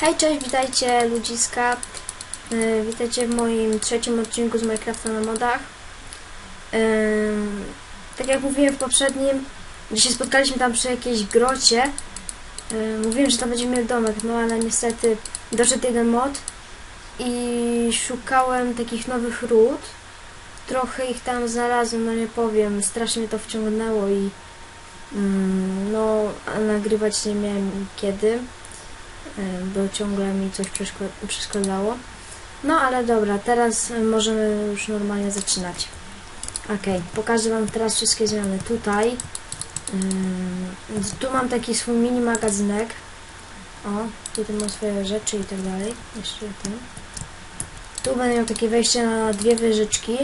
Hej, cześć, witajcie ludziska. Yy, witajcie w moim trzecim odcinku z Minecrafta na modach. Yy, tak jak mówiłem w poprzednim, gdzie się spotkaliśmy tam przy jakiejś grocie, yy, mówiłem, że tam będziemy mieli domek, no ale niestety doszedł jeden mod i szukałem takich nowych ród. Trochę ich tam znalazłem, no nie powiem, strasznie mnie to wciągnęło i mm, no, nagrywać nie miałem kiedy bo ciągle mi coś przeszkadzało. No ale dobra, teraz y, możemy już normalnie zaczynać. Ok, pokażę Wam teraz wszystkie zmiany. Tutaj, ym, tu mam taki swój mini magazynek. O, tutaj mam swoje rzeczy i tak dalej. Jeszcze ten. Tu będę miał takie wejście na dwie wieżyczki.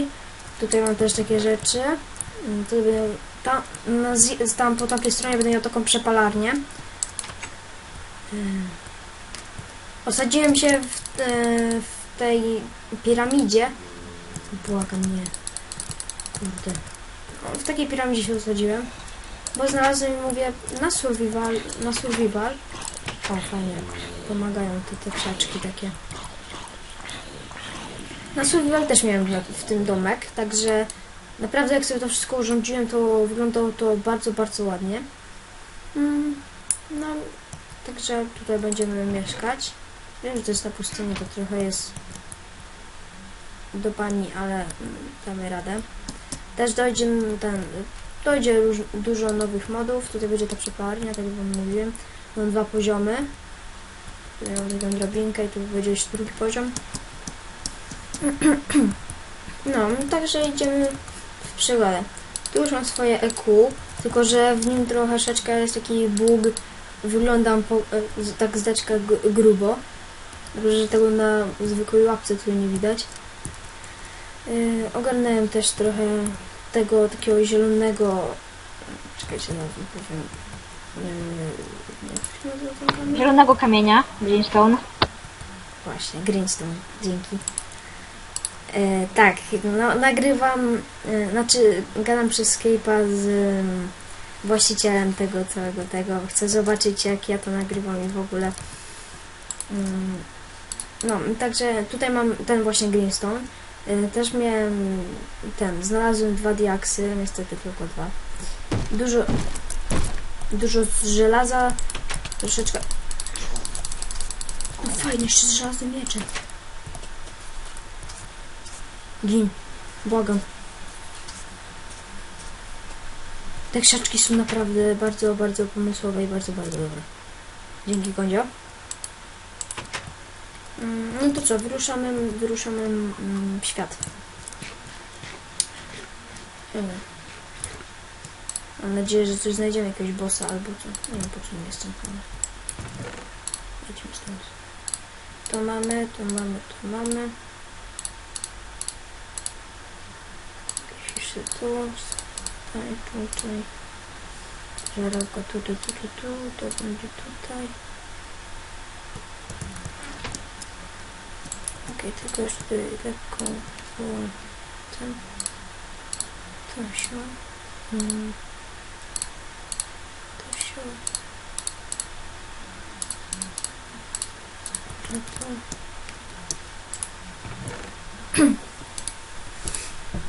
Tutaj mam też takie rzeczy. Ym, Tu będę, tam, na, z- tam po tamtej stronie będę miał taką przepalarnię. Osadziłem się w, e, w tej piramidzie. Błagam nie. Kurde. W takiej piramidzie się osadziłem. Bo znalazłem mówię na survival. Na survival. O, fajnie. Pomagają te, te krzaczki takie. Na survival też miałem w tym domek, także naprawdę jak sobie to wszystko urządziłem, to wyglądało to bardzo, bardzo ładnie. Mm, no, także tutaj będziemy mieszkać. Wiem, że to jest na pustyni, to trochę jest do pani, ale mm, damy radę. Też dojdzie ten, dojdzie dużo nowych modów. Tutaj będzie ta przepalarnia, tak jak wam mówiłem. Mam dwa poziomy. Tutaj mam taką drabinkę i tu będzie jeszcze drugi poziom. No, także idziemy w przygodę. Tu już mam swoje EQ, tylko że w nim troszeczkę jest taki bóg. Wyglądam po, e, tak zdeczka grubo. Dobrze, że tego na zwykłej łapce tu nie widać. Yy, ogarnąłem też trochę tego takiego zielonego. Czekajcie, na powiem. Yy? Zielonego kamienia, Greenstone. Właśnie, Greenstone, dzięki. E, tak, no, nagrywam, e, znaczy gadam przez Skype'a z em, właścicielem tego całego tego. Chcę zobaczyć jak ja to nagrywam i w ogóle. No, także tutaj mam ten właśnie Greenstone. E, Też miałem ten, znalazłem dwa diaksy, niestety tylko dwa. Dużo, dużo żelaza, troszeczkę o, fajnie, jeszcze z żelaznym mieczem. Gin. Błagam. Te krzaczki są naprawdę bardzo, bardzo pomysłowe i bardzo, bardzo dobre. Dzięki, Kondzio. Mm, No to co, wyruszamy, wyruszamy w świat. Mm. Mam nadzieję, że coś znajdziemy, jakiegoś bossa albo co. Nie wiem, po mi jestem. Idźmy stąd. To mamy, to mamy, to mamy. Jeszcze tu. Tutaj, tutaj. Żarówka tu, tu, tu, tu, tu. To będzie tutaj. Okej, tylko jeszcze tutaj lekko po tym. To się. Mm. To się. No to...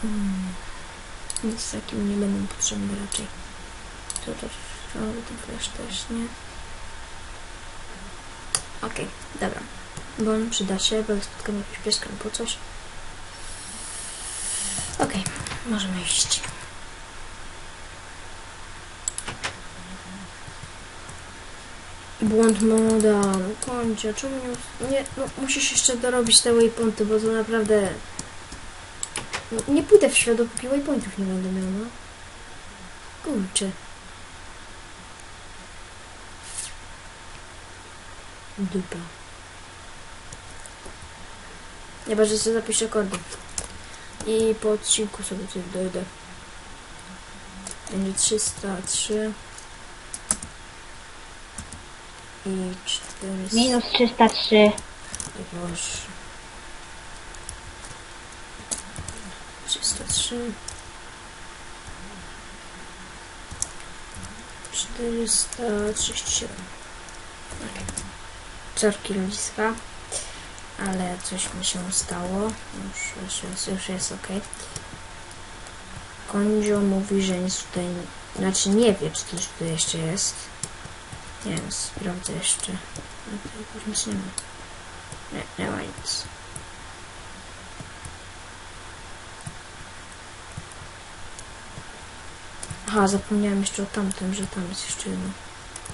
Mm. Nic takim nie będą potrzebne raczej. To też, ten flash też nie. Okej, dobra. Bo on przyda się, bo jak spotkamy jakiegoś pieska albo coś. Okej, możemy iść. Błąd moda, kończę, czemu nie, nie, no musisz jeszcze dorobić te waypointy, bo to naprawdę, no, nie pójdę w świat, dopóki waypointów nie będę miał, no. Kurczę. Dupa. Chyba, że sobie zapiszę kody. I po odcinku sobie coś dojdę. Będzie 303 i 400. Minus 303. Już. 303. 437. Okay. czarki ludziska, ale coś mi się stało. Już, już, jest, już jest ok. Kondzio mówi, że nic tutaj, znaczy nie wie, czy coś tutaj jeszcze jest. Nie wiem, sprawdzę jeszcze. No tutaj już nic nie ma. Nie, nie ma nic. Aha, zapomniałem jeszcze o tamtym, że tam jest jeszcze jedno.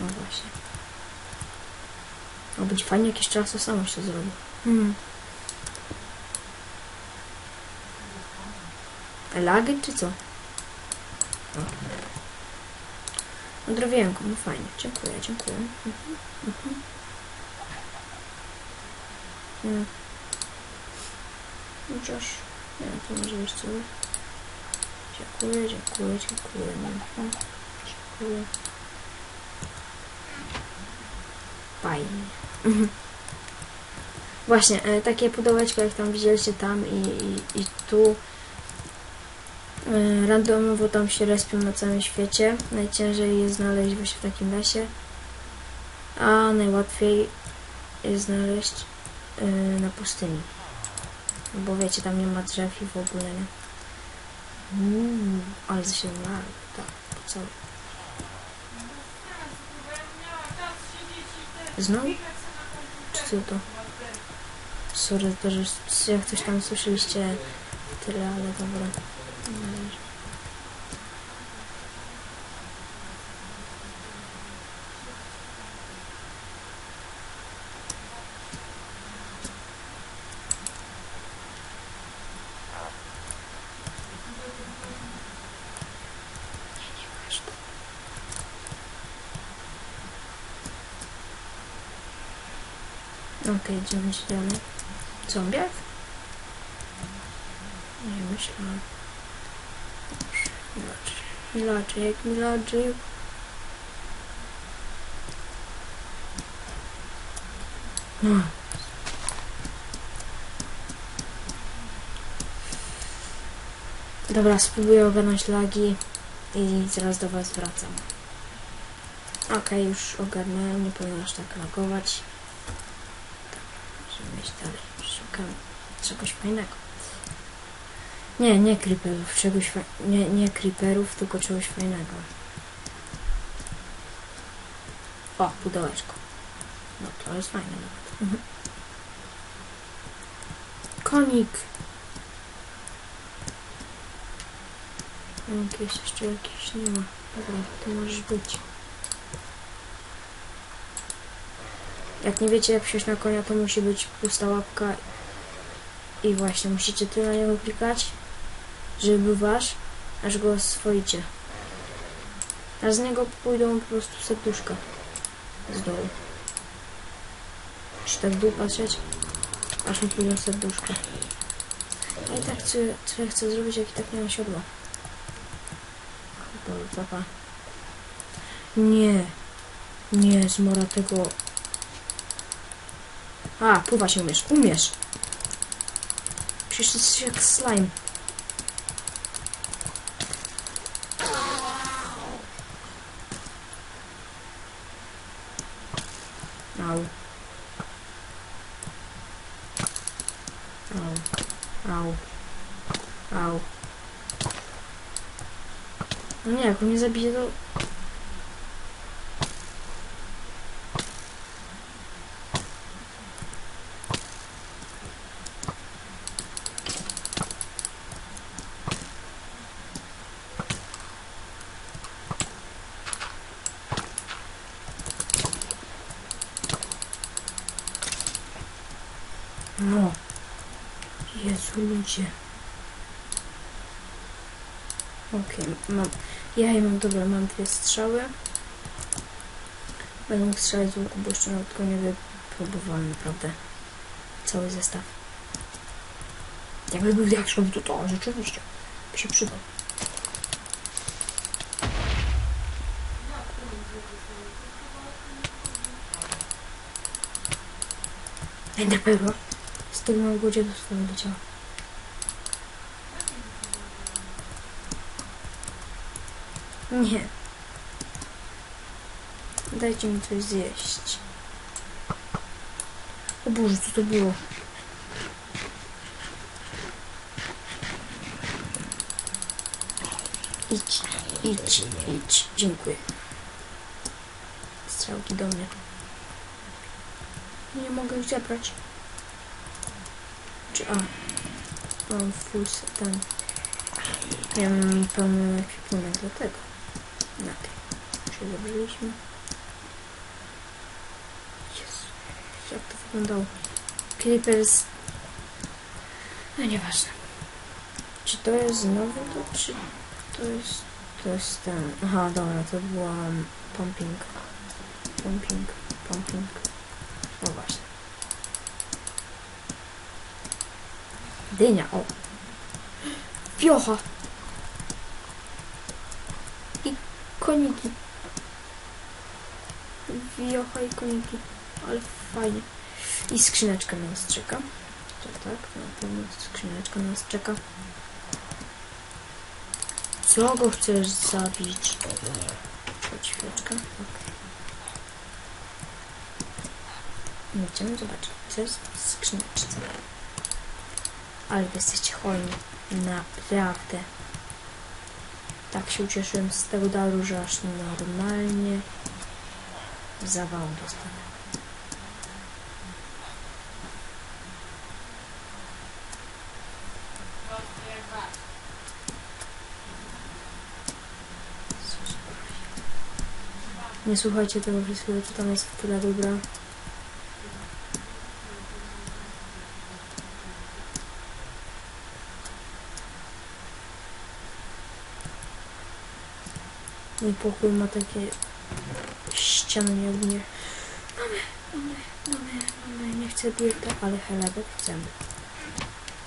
No właśnie. O, będzie fajnie, jakiś czas to samo się zrobi. Hmm. Lagi czy co? O. No fajnie. Dziękuję, dziękuję. Mhm, mhm. Mm. Chociaż, nie to może być co. Dziękuję, dziękuję, dziękuję. Mhm. Dziękuję. Fajnie. Mhm. Właśnie, e, takie pudełeczko, jak tam widzieliście tam i, i, i tu. E, randomowo tam się respią na całym świecie. Najciężej jest znaleźć właśnie w takim lesie. A najłatwiej jest znaleźć e, na pustyni. Bo wiecie, tam nie ma drzew i w ogóle nie. Uuu, ale się ma, tak, co? Znowu? Czy co to? Sorry, że jak coś tam słyszeliście tyle, ale dobra. Okej, idziemy się dalej. Zombiak? Nie myślałam. Jak milaczek. No. Dobra, spróbuję ogarnąć lagi i zaraz do Was wracam. Okej, już ogarnąłem, nie powinno aż tak lagować. Musimy iść dalej. Szukam czegoś fajnego. Nie, nie creeperów, czegoś nie, nie creeperów, tylko czegoś fajnego. O, pudełeczko. No to jest fajne nawet. Mhm. Konik. Jakieś jeszcze jakieś nie ma. Dobra, to możesz być. Jak nie wiecie jak wsiąść na konia, to musi być pusta łapka i właśnie musicie tyle na niego klikać, żeby był wasz, aż go oswoicie. A z niego pójdą po prostu serduszka z dołu. Czy tak w dół patrzeć, aż mi pójdą serduszka. A i tak co, co ja chcę zrobić, jak i tak nie mam siodła. Dobra. Nie. Nie, zmora tego a, pływać umiesz. Umiesz. Przecież jesteś jak slime. Au. Au. Au. Au. No nie, jak mnie zabije to... No. Ludzie. Okej, mam... Ja mam, dobra, mam dwie strzały. Będę mógł strzelać z łuku, bo jeszcze nawet tylko nie wypróbowałem naprawdę. Cały zestaw. Jakby był diakszowy, to to rzeczywiście by się przydał. Ender Pearl. Z tego mam godzie do swojego ciała. Nie. Dajcie mi coś zjeść. O Boże, co to było? Idź, idź, idź. Dziękuję. Strzałki do mnie. Nie mogę już zebrać. Czy a? Mam full ten. Ja mam pełny ekwipunek dlatego. Na tej. Czy zabraliśmy? Jezu, jak to wyglądało? Creepers. No nieważne. Czy to jest znowu to, czy to jest... To jest ten... Aha, dobra, to była pumping. Pumping, pumping. No właśnie. Dynia, o. Wiocha. I koniki. Wiocha i koniki. Ale fajnie. I skrzyneczka na nas czeka. Czy tak? Na pewno skrzyneczka na nas czeka. Co go chcesz zabić? Chodź chwileczkę. Okay. Idziemy zobaczyć, co jest w skrzyneczce. Ale wy jesteście hojni. Naprawdę. Tak się ucieszyłem z tego daru, że aż normalnie zawału dostanę. Nie słuchajcie tego wszystkiego, co tam jest w tyle dobra. Mój pokój ma takie ściany nie... Mamy, mamy, mamy, mamy, nie chcę dieta, ale chlebek chcemy.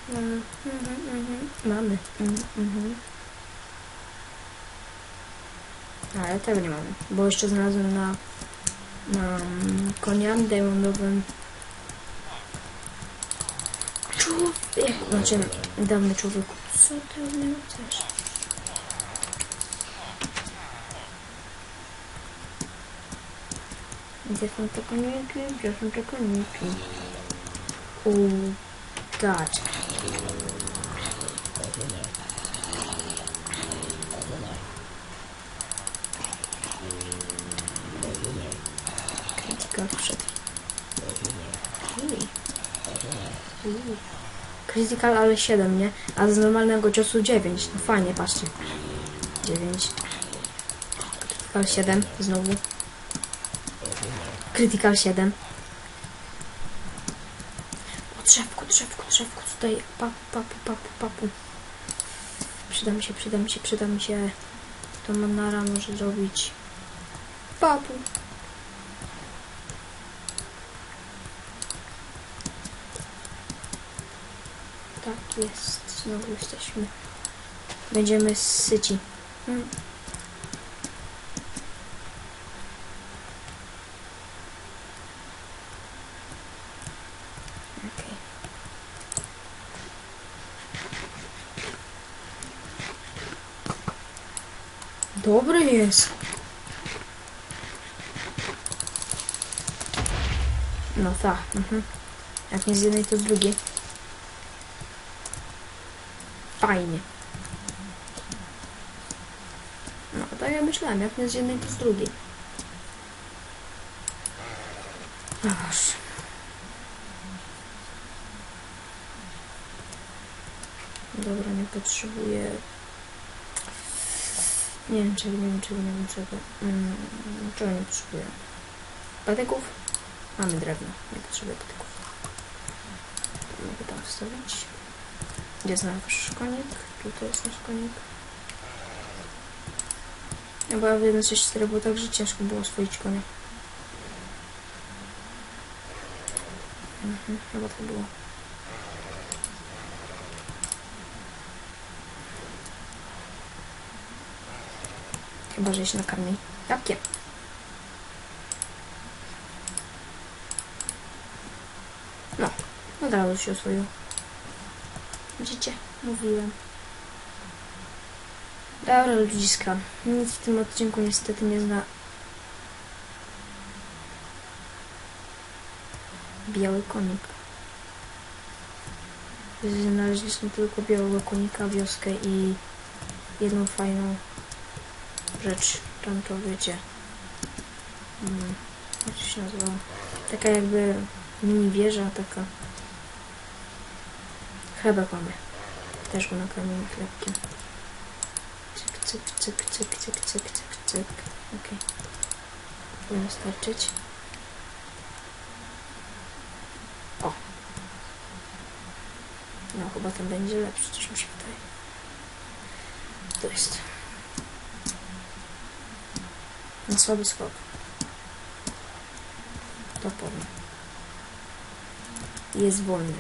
Mamy, mhm, mhm, mamy, mhm, mhm. Ale tego nie mamy, bo jeszcze znalazłem na, na mm, konia diamondowym człowiek, znaczy dawny człowieku. Co ty od mnie chcesz? Gdzie są te koniki? Gdzie są te koniki? Udać. Critical, ale 7, nie? A z normalnego ciosu 9. No fajnie, patrzcie. 9. Critical 7 znowu. Critical 7. O drzewku, drzewku, drzewku, tutaj papu, papu, papu, papu. Przyda mi się, przyda mi się, przyda mi się. To manara może zrobić. Papu. Tak jest, znowu jesteśmy. Będziemy syci. Mm. Dobry jest. No tak. Mhm. Jak nie z jednej, to z drugiej. Fajnie. No, tak ja myślałem, jak nie z jednej, to z drugiej. No. Dobra, nie potrzebuję. Nie wiem czego, nie wiem czego, nie wiem czego. Mm, czego nie potrzebuję? Patyków? Mamy drewno, nie potrzebuję patyków. Mogę tam wstawić. Gdzie jest nasz konik? Tutaj jest nasz konik. Ja była w 1.6.4 było tak, że ciężko było oswoić konia. Mhm, chyba tak było. Chyba, że się nakarmi. Jakie? No, od razu się oswoił. Widzicie? Mówiłem. Dobra, ludziska. Nic w tym odcinku niestety nie zna... biały konik. Znaleźliśmy tylko białego konika, wioskę i jedną fajną rzecz. Tam to wiecie. Hmm, jak się nazywa? Taka jakby mini wieża, taka. Chlebek mamy. Też go nakarmimy chlebkiem. Cyk, cyk, cyk, cyk, cyk, cyk, cyk, cyk. Okej. Powinno starczyć. O. No chyba ten będzie lepszy, coś mi się wydaje. To jest. Na słaby skok. To powiem. Jest wolny.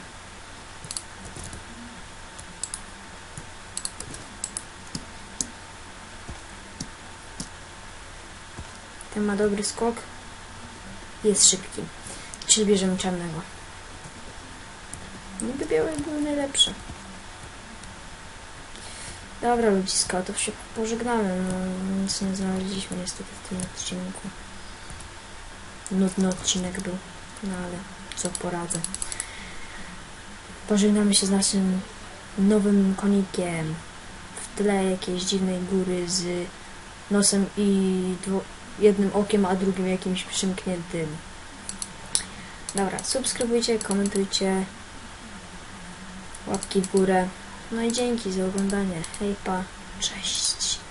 Ten ma dobry skok. Jest szybki. Czyli bierzemy czarnego. Niby białe były najlepsze. Dobra ludziska, to się pożegnamy. No, nic nie znaleźliśmy niestety w tym odcinku. Nudny odcinek był. No ale co poradzę. Pożegnamy się z naszym nowym konikiem. W tle jakiejś dziwnej góry z nosem i jednym okiem, a drugim jakimś przymkniętym. Dobra, subskrybujcie, komentujcie, łapki w górę. No i dzięki za oglądanie. Hejpa, cześć.